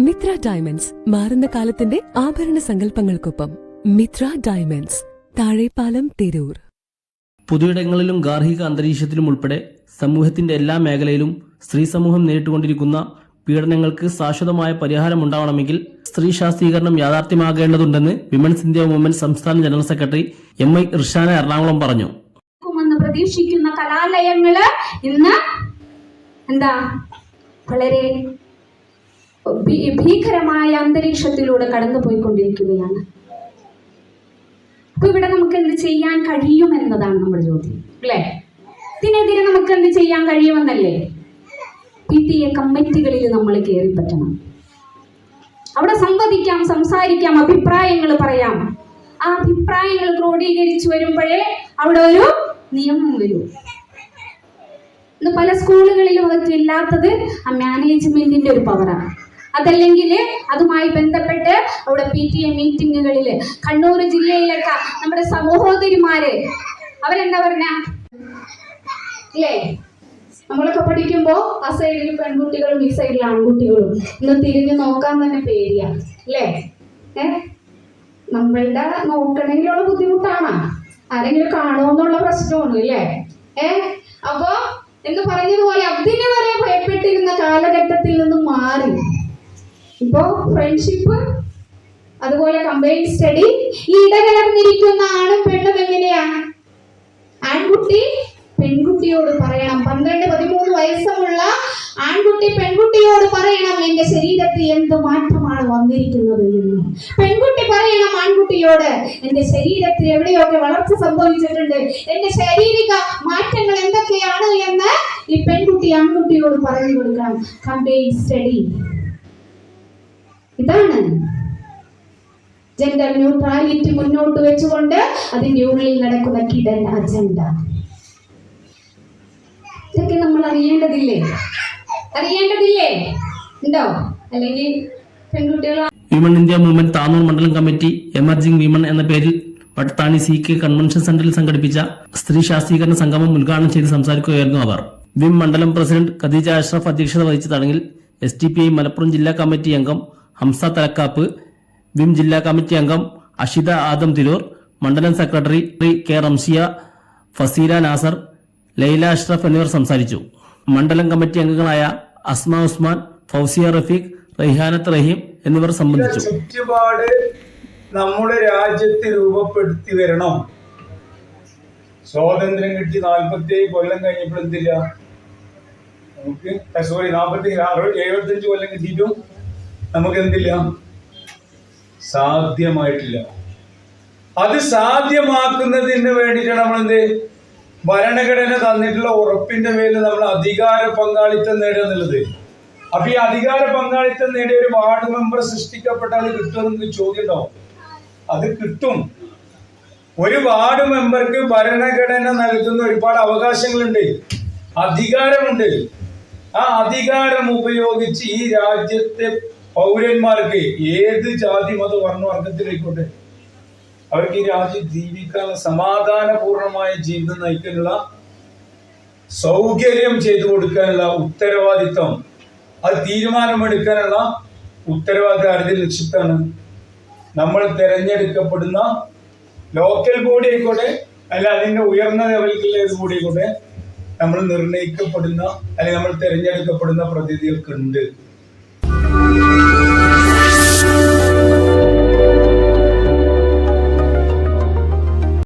Mitra diamonds മാറുന്ന കാലത്തിന്റെ ആഭരണ സങ്കല്പങ്ങൾക്കൊപ്പം മിത്ര ഡയമണ്ട്സ് താഴെപ്പാലം തിരൂർ. പൊതുയിടങ്ങളിലും ഗാർഹിക അന്തരീക്ഷത്തിലും ഉൾപ്പെടെ സമൂഹത്തിന്റെ എല്ലാ മേഖലയിലും സ്ത്രീ സമൂഹം നേരിട്ടുകൊണ്ടിരിക്കുന്ന പീഡനങ്ങൾക്ക് ശാശ്വതമായ പരിഹാരം ഉണ്ടാവണമെങ്കിൽ സ്ത്രീ ശാസ്ത്രീകരണം യാഥാർത്ഥ്യമാകേണ്ടതുണ്ടെന്ന് വിമൻസ് ഇന്ത്യ മൂവ്മെന്റ് സംസ്ഥാന general secretary M I Irshana Ernakulam പറഞ്ഞു. പ്രതീക്ഷിക്കുന്ന കലാലയങ്ങൾ ഇന്ന് എന്താ? വളരെ ഭീകരമായ അന്തരീക്ഷത്തിലൂടെ കടന്നുപോയിക്കൊണ്ടിരിക്കുകയാണ്. അപ്പൊ ഇവിടെ നമുക്ക് എന്ത് ചെയ്യാൻ കഴിയും എന്നതാണ് നമ്മുടെ ചോദ്യം അല്ലേ? ഇതിനെതിരെ നമുക്ക് എന്ത് ചെയ്യാൻ കഴിയുമെന്നല്ലേ? പി ടി എ കമ്മിറ്റികളിൽ നമ്മൾ കയറി പറ്റണം അവിടെ സംവദിക്കാം സംസാരിക്കാം അഭിപ്രായങ്ങൾ പറയാം. ആ അഭിപ്രായങ്ങൾ ക്രോഡീകരിച്ചു വരുമ്പോഴേ അവിടെ ഒരു നിയമം വരൂ. ഇന്ന് പല സ്കൂളുകളിലും അതൊക്കെ ഇല്ലാത്തത് ആ മാനേജ്മെന്റിന്റെ ഒരു പവറാണ് അതല്ലെങ്കിൽ അതുമായി ബന്ധപ്പെട്ട് അവിടെ പി ടി എ മീറ്റിങ്ങുകളിൽ കണ്ണൂർ ജില്ലയിലൊക്കെ നമ്മുടെ സഹോദരിമാര് അവരെന്താ പറഞ്ഞ? അല്ലേ നമ്മളൊക്കെ പഠിക്കുമ്പോ ആ സൈഡിൽ പെൺകുട്ടികളും ഈ സൈഡിൽ ആൺകുട്ടികളും. ഇന്ന് തിരിഞ്ഞു നോക്കാൻ തന്നെ പേടിയാ. അല്ലേ ഏ? നമ്മളുടെ നോക്കണമെങ്കിലുള്ള ബുദ്ധിമുട്ടാണ്. ആരെങ്കിലും കാണുമെന്നുള്ള പ്രശ്നമാണ് അല്ലേ ഏ? അപ്പൊ എന്ന് പറഞ്ഞതുപോലെ അതിനെ വരെ ഭയപ്പെട്ടിരുന്ന കാലഘട്ടത്തിൽ നിന്ന് മാറി. ഇപ്പോ ഫ്രണ്ട്ഷിപ്പ് അതുപോലെ കമ്പൈൻഡ് സ്റ്റഡി ഈ ഇടകലർന്നിരിക്കുന്ന ആണും പെണ്ണും എങ്ങനെയാ ആൺകുട്ടി പെൺകുട്ടിയോട് പറയണം. പന്ത്രണ്ട് പതിമൂന്ന് വയസ്സുമുള്ള ആൺകുട്ടി പെൺകുട്ടിയോട് പറയണം എന്റെ ശരീരത്തിൽ എന്ത് മാറ്റമാണ് വന്നിരിക്കുന്നത്? എന്ന്. പെൺകുട്ടി പറയണം ആൺകുട്ടിയോട് എന്റെ ശരീരത്തിൽ എവിടെയൊക്കെ വളർച്ച സംഭവിച്ചിട്ടുണ്ട്? എന്റെ ശാരീരിക മാറ്റങ്ങൾ എന്തൊക്കെയാണ്? എന്ന് ഈ പെൺകുട്ടി ആൺകുട്ടിയോട് പറഞ്ഞു കൊടുക്കണം. കമ്പൈൻ സ്റ്റഡി ഇതാണ്. ജെൻഡർ ന്യൂട്രാലിറ്റി മുന്നോട്ട് വെച്ചുകൊണ്ട് അതിന്റെ ഉള്ളിൽ നടക്കുന്ന കിടൻ അജണ്ട ഇതൊക്കെ നമ്മൾ അറിയേണ്ടതില്ലേ? അറിയേണ്ടതില്ലേ? ഉണ്ടോ? അല്ലെങ്കിൽ പെൺകുട്ടികളോ വിമൺ ഇന്ത്യ മൂവ്മെന്റ് താനൂർ മണ്ഡലം കമ്മിറ്റി എമർജിംഗ് വിമൺ എന്ന പേരിൽ പട്ടാണി സി കെ കൺവെൻഷൻ സെന്ററിൽ സംഘടിപ്പിച്ച സ്ത്രീ ശാസ്ത്രീകരണ സംഗമം ഉദ്ഘാടനം ചെയ്ത് സംസാരിക്കുകയായിരുന്നു അവർ. വിം മണ്ഡലം പ്രസിഡന്റ് ഖദീജ അഷ്റഫ് അധ്യക്ഷത വഹിച്ച ചടങ്ങിൽ S T P I Malappuram ജില്ലാ കമ്മിറ്റി അംഗം ഹംസ തലക്കാപ്പ് വിം ജില്ലാ കമ്മിറ്റി അംഗം അഷിത ആദം തിരൂർ മണ്ഡലം സെക്രട്ടറി കെ റംസിയ ഫസീല നാസർ ലൈല അഷ്റഫ് എന്നിവർ സംസാരിച്ചു. മണ്ഡലം കമ്മിറ്റി അംഗങ്ങളായ അസ്മ ഉസ്മാൻ ഫൗസിയ റഫീഖ് റഹിഹാനത്ത് റഹീം എന്നിവർ സംബന്ധിച്ചു. ചുറ്റുപാട് നമ്മുടെ രാജ്യത്ത് രൂപപ്പെടുത്തി വരണം. സ്വാതന്ത്ര്യം കിട്ടി നാൽപ്പത്തി കൊല്ലം കഴിഞ്ഞപ്പോൾ എന്തില്ല? നമുക്ക് സോറി നാൽപ്പത്തി എഴുപത്തഞ്ച് കൊല്ലം കിട്ടിയിട്ടും നമുക്ക് എന്തില്ല സാധ്യമായിട്ടില്ല. അത് സാധ്യമാക്കുന്നതിന് വേണ്ടിയിട്ടാണ് നമ്മൾ എന്ത് ഭരണഘടന തന്നിട്ടുള്ള ഉറപ്പിന്റെ മേലിൽ നമ്മൾ അധികാര പങ്കാളിത്തം നേടുക എന്നുള്ളത്. അപ്പൊ ഈ അധികാര പങ്കാളിത്തം നേടിയ ഒരു വാർഡ് മെമ്പർ സൃഷ്ടിക്കപ്പെട്ടാൽ കിട്ടുമെന്ന് ചോദ്യം അത് കിട്ടും. ഒരു വാർഡ് മെമ്പർക്ക് ഭരണഘടന നൽകുന്ന ഒരുപാട് അവകാശങ്ങളുണ്ട്. അധികാരമുണ്ട്. ആ അധികാരം ഉപയോഗിച്ച് ഈ രാജ്യത്തെ പൗരന്മാർക്ക് ഏത് ജാതി മത വർണ വർഗത്തിലേക്കോട്ടെ അവർക്ക് ഈ രാജ്യം ജീവിക്കാനുള്ള സമാധാനപൂർണമായ ജീവിതം നയിക്കാനുള്ള സൗകര്യം ചെയ്തു കൊടുക്കാനുള്ള ഉത്തരവാദിത്വം അത് തീരുമാനമെടുക്കാനുള്ള ഉത്തരവാദിത്വം ആരുടെ ലക്ഷ്യത്താണ്? നമ്മൾ തിരഞ്ഞെടുക്കപ്പെടുന്ന ലോക്കൽ ബോഡി ആയിക്കോട്ടെ അല്ല അതിന്റെ ഉയർന്ന ലെവലിലുള്ള ഏത് ബോഡി ആയിക്കോട്ടെ നമ്മൾ നിർണയിക്കപ്പെടുന്ന അല്ലെങ്കിൽ നമ്മൾ തിരഞ്ഞെടുക്കപ്പെടുന്ന പ്രതിനിധികൾക്കുണ്ട്.